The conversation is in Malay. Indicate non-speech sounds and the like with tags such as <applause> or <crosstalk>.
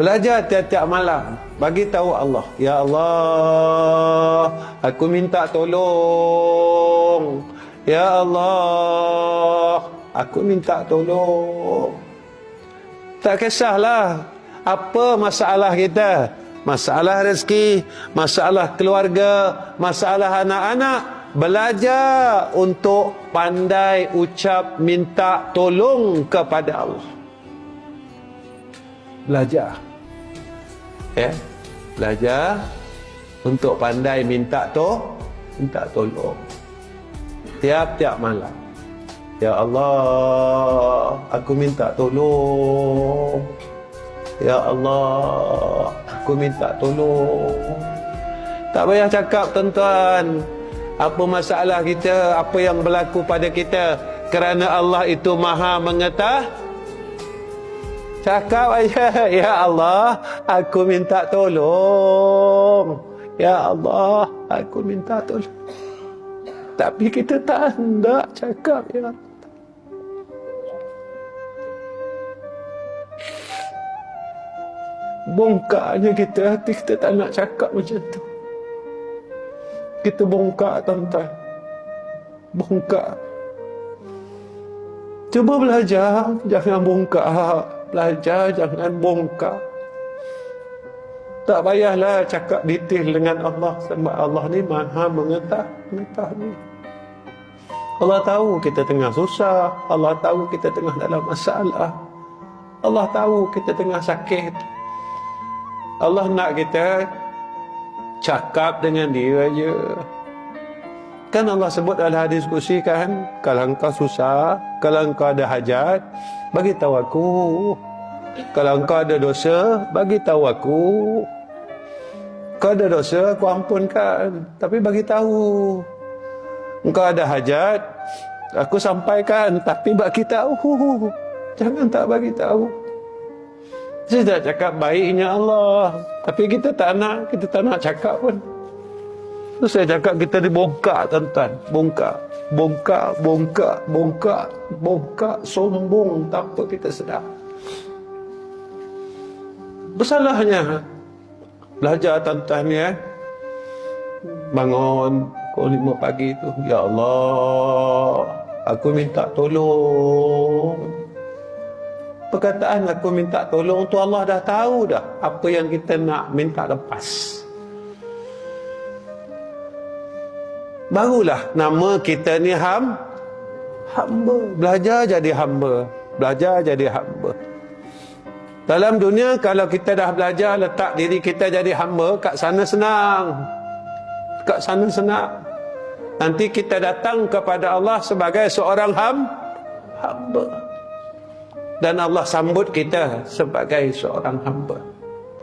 Belajar tiap-tiap malam. Bagi tahu Allah. Ya Allah, aku minta tolong. Ya Allah, aku minta tolong. Tak kisahlah apa masalah kita. Masalah rezeki, masalah keluarga, masalah anak-anak. Belajar untuk pandai ucap minta tolong kepada Allah. Belajar. Ya. Belajar untuk pandai minta to, minta tolong. Tiap-tiap malam. Ya Allah, aku minta tolong. Ya Allah, aku minta tolong. Tak payah cakap tuan-tuan. Apa masalah kita, apa yang berlaku pada kita. Kerana Allah itu maha mengetah. Cakap aja, <laughs> Ya Allah, aku minta tolong. Ya Allah, aku minta tolong. Tapi kita tak hendak cakap, Ya. Bongkarnya kita hati kita tak nak cakap macam tu. Kita bongkar tuan-tuan. Bongkar. Cuba belajar, jangan bongkar. Belajar, jangan bongkar. Tak payahlah cakap detail dengan Allah sebab Allah ni maha mengetahui. Allah tahu kita tengah susah. Allah tahu kita tengah dalam masalah. Allah tahu kita tengah sakit. Allah nak kita cakap dengan dia aja. Kan Allah sebut dalam hadis kursi kan, kalau engkau susah, kalau engkau ada hajat, bagi tahu aku. Kalau engkau ada dosa, bagi tahu aku. Kau ada dosa, aku ampunkan. Tapi bagi tahu. Engkau ada hajat, aku sampaikan. Tapi bagi tahu. Jangan tak bagi tahu. Saya tak cakap baiknya Allah. Tapi kita tak nak, kita tak nak cakap pun. Tu saya cakap kita dibongkar tuan-tuan. Bongkar. Bongkar, bongkar, bongkar, bongkar. Sombong tanpa kita sedar. Bersalahnya. Belajar tuan-tuan ya. Bangun pukul lima pagi tu. Ya Allah. Aku minta tolong. Perkataan aku minta tolong tu Allah dah tahu dah apa yang kita nak minta lepas. Barulah nama kita ni ham hamba. Belajar jadi hamba. Belajar jadi hamba. Dalam dunia kalau kita dah belajar letak diri kita jadi hamba kat sana senang. Kat sana senang. Nanti kita datang kepada Allah sebagai seorang ham hamba dan Allah sambut kita sebagai seorang hamba.